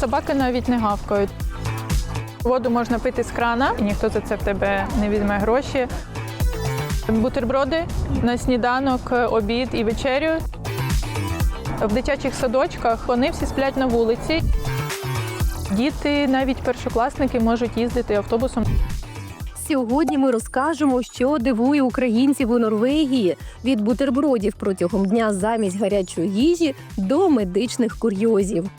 Собаки навіть не гавкають. Воду можна пити з крана, і ніхто за це в тебе не візьме гроші. Бутерброди на сніданок, обід і вечерю. В дитячих садочках вони всі сплять на вулиці. Діти, навіть першокласники, можуть їздити автобусом. Сьогодні ми розкажемо, що дивує українців у Норвегії від бутербродів протягом дня замість гарячої їжі до медичних курйозів.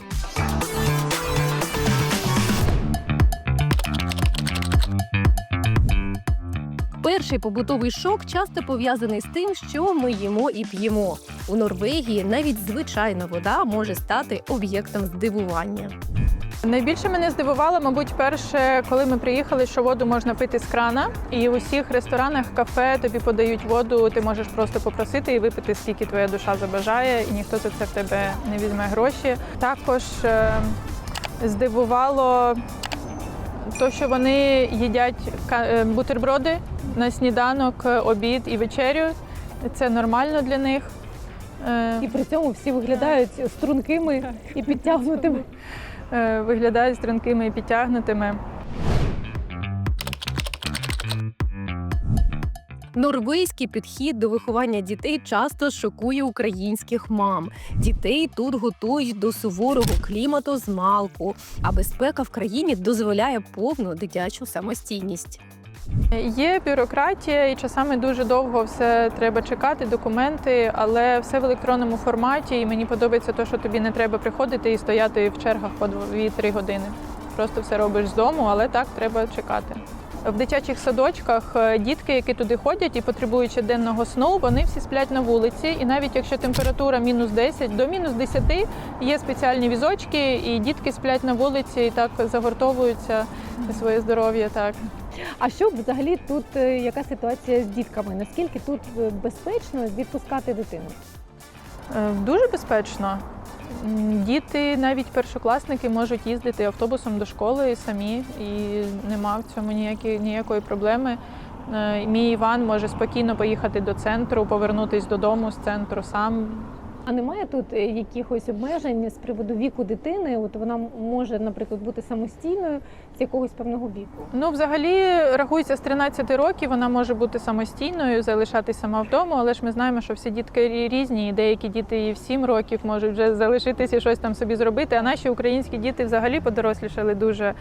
Перший побутовий шок часто пов'язаний з тим, що ми їмо і п'ємо. У Норвегії навіть звичайна вода може стати об'єктом здивування. Найбільше мене здивувало, мабуть, перше, коли ми приїхали, що воду можна пити з крана, і в усіх ресторанах, кафе тобі подають воду. Ти можеш просто попросити і випити, скільки твоя душа забажає, і ніхто за це в тебе не візьме гроші. Також е, здивувало то, що вони їдять е, бутерброди на сніданок, е, обід і вечерю. Це нормально для них. Е, І при цьому всі виглядають стрункими і підтягнутими. виглядають стрункими і підтягнутими. Норвезький підхід до виховання дітей часто шокує українських мам. Дітей тут готують до суворого клімату з малку, а безпека в країні дозволяє повну дитячу самостійність. Є бюрократія, і часами дуже довго все треба чекати, документи, але все в електронному форматі. І мені подобається те, що тобі не треба приходити і стояти в чергах по 2-3 години. Просто все робиш з дому, але так треба чекати. В дитячих садочках е, дітки, які туди ходять і потребують щоденного сну, вони всі сплять на вулиці. І навіть якщо температура мінус 10, до мінус 10 є спеціальні візочки, і дітки сплять на вулиці і так загортовуються своє здоров'я. Так. А що взагалі тут е, яка ситуація з дітками? Наскільки тут е, безпечно відпускати дитину? Дуже безпечно. Діти, навіть першокласники, можуть їздити автобусом до школи самі, і нема в цьому ніякі, ніякої проблеми. Е, Мій Іван може спокійно поїхати до центру, повернутися додому з центру сам. А немає тут е, якихось обмежень з приводу віку дитини? От вона може, наприклад, бути самостійною з якогось певного віку. Ну, взагалі, рахується з 13 років, вона може бути самостійною, залишатись сама вдома, але ж ми знаємо, що всі дітки різні, і деякі діти і в 7 років можуть вже залишитися і щось там собі зробити. А наші українські діти взагалі подорослішали дуже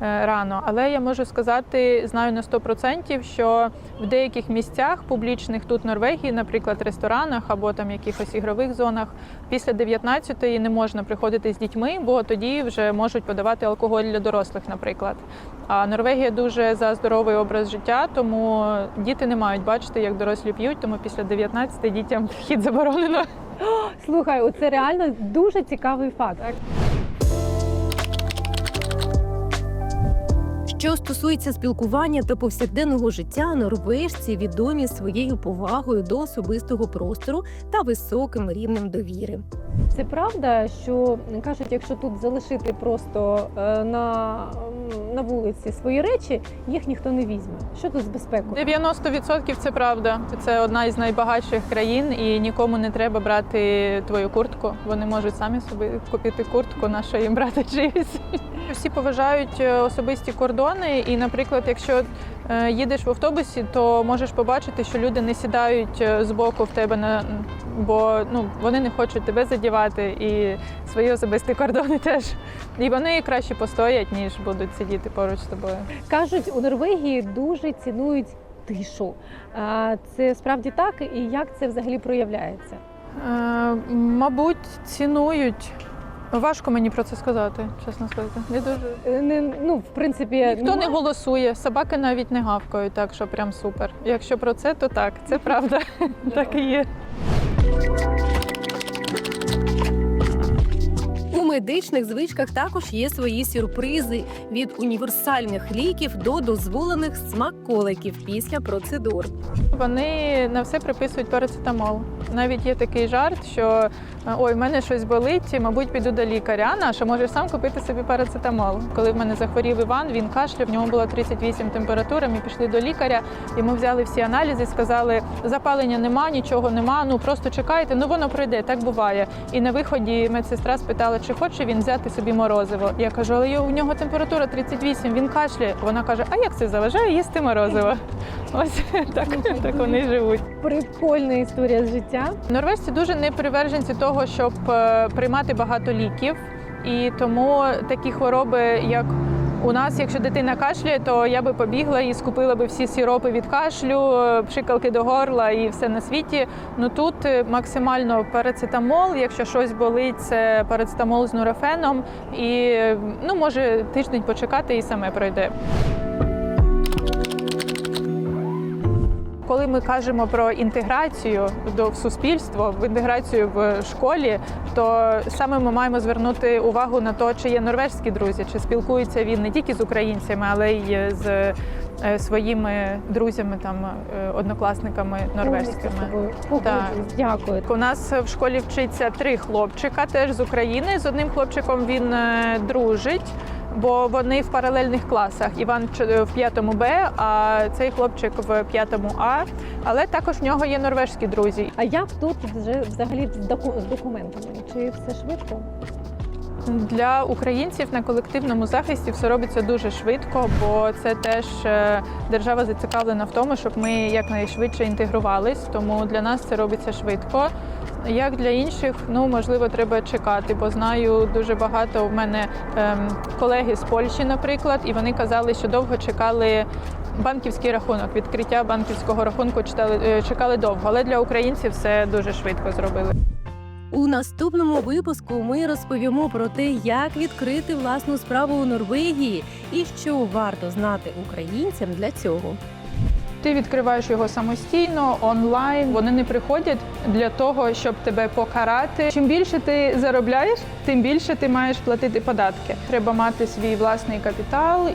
рано. Але я можу сказати, знаю на 100%, що в деяких місцях публічних тут Норвегії, наприклад, ресторанах або там якихось ігрових зонах, після 19-ї не можна приходити з дітьми, бо тоді вже можуть подавати алкоголь для дорослих, наприклад. А Норвегія дуже за здоровий образ життя, тому діти не мають бачити, як дорослі п'ють, тому після 19 дітям вхід заборонено. Слухай, оце реально дуже цікавий факт. Що стосується спілкування та повсякденного життя, норвежці відомі своєю повагою до особистого простору та високим рівнем довіри. Це правда, що кажуть, якщо тут залишити просто е, на, на вулиці свої речі, їх ніхто не візьме. Що тут з безпекою? 90% це правда. Це одна із найбагатших країн, і нікому не треба брати твою куртку. Вони можуть самі собі купити куртку, на що їм брати чиюсь. Всі поважають е, особисті кордони, і, наприклад, якщо е, їдеш в автобусі, то можеш побачити, що люди не сідають е, збоку в тебе на бо ну вони не хочуть тебе задівати, і свої особисті кордони теж. І вони краще постоять, ніж будуть сидіти поруч з тобою. Кажуть, у Норвегії дуже цінують тишу. А Це справді так, і як це взагалі проявляється? Е, мабуть, цінують. Важко мені про це сказати, чесно сказати. Не дуже. Е, Не, ну, в принципі, Ніхто не голосує, собаки навіть не гавкають, так що прям супер. Якщо про це, то так, це правда. так і є. У медичних звичках також є свої сюрпризи від універсальних ліків до дозволених смаколиків після процедур. Вони на все приписують парацетамол. Навіть є такий жарт, що Ой, в мене щось болить, мабуть, піду до лікаря. Наша можеш сам купити собі парацетамол. Коли в мене захворів Іван, він кашляв, в нього була 38 температура. Ми пішли до лікаря, йому взяли всі аналізи, сказали, запалення нема, нічого нема. Ну просто чекайте, ну воно пройде, так буває. І на виході медсестра спитала, чи хоче він взяти собі морозиво. Я кажу, але у нього температура 38, він кашляє. Вона каже: А як це заважає їсти морозиво? Ось так, так вони живуть. Прикольна історія з життя. Норвежці дуже не приверженці того, щоб е, приймати багато ліків, і тому такі хвороби, як у нас, якщо дитина кашляє, то я би побігла і скупила би всі сіропи від кашлю, е, пшикалки до горла і все на світі. Ну тут е, максимально парацетамол. Якщо щось болить, це парацетамол з нурофеном, і ну може тиждень почекати і саме пройде. Коли ми кажемо про інтеграцію до в суспільство, в інтеграцію в школі, то саме ми маємо звернути увагу на те, чи є норвежські друзі, чи спілкується він не тільки з українцями, але й з е, своїми друзями, там е, однокласниками Погоджуюсь. Дякую. У нас в школі вчиться три хлопчика, теж з України. З одним хлопчиком він е, дружить, бо вони в паралельних класах. Іван ч- в п'ятому Б, а цей хлопчик в п'ятому А. Але також в нього є норвежські друзі. А як тут вже взагалі з документами? Чи все швидко? Для українців на колективному захисті все робиться дуже швидко, бо це теж е, держава зацікавлена в тому, щоб ми якнайшвидше інтегрувались. Тому для нас це робиться швидко. Як для інших, ну можливо, треба чекати, бо знаю дуже багато в мене ем, колеги з Польщі, наприклад, і вони казали, що довго чекали. Банківський рахунок, відкриття банківського рахунку читали, е, чекали довго, але для українців все дуже швидко зробили. У наступному випуску ми розповімо про те, як відкрити власну справу у Норвегії і що варто знати українцям для цього. Ти відкриваєш його самостійно онлайн. Вони не приходять для того, щоб тебе покарати. Чим більше ти заробляєш, тим більше ти маєш платити податки. Треба мати свій власний капітал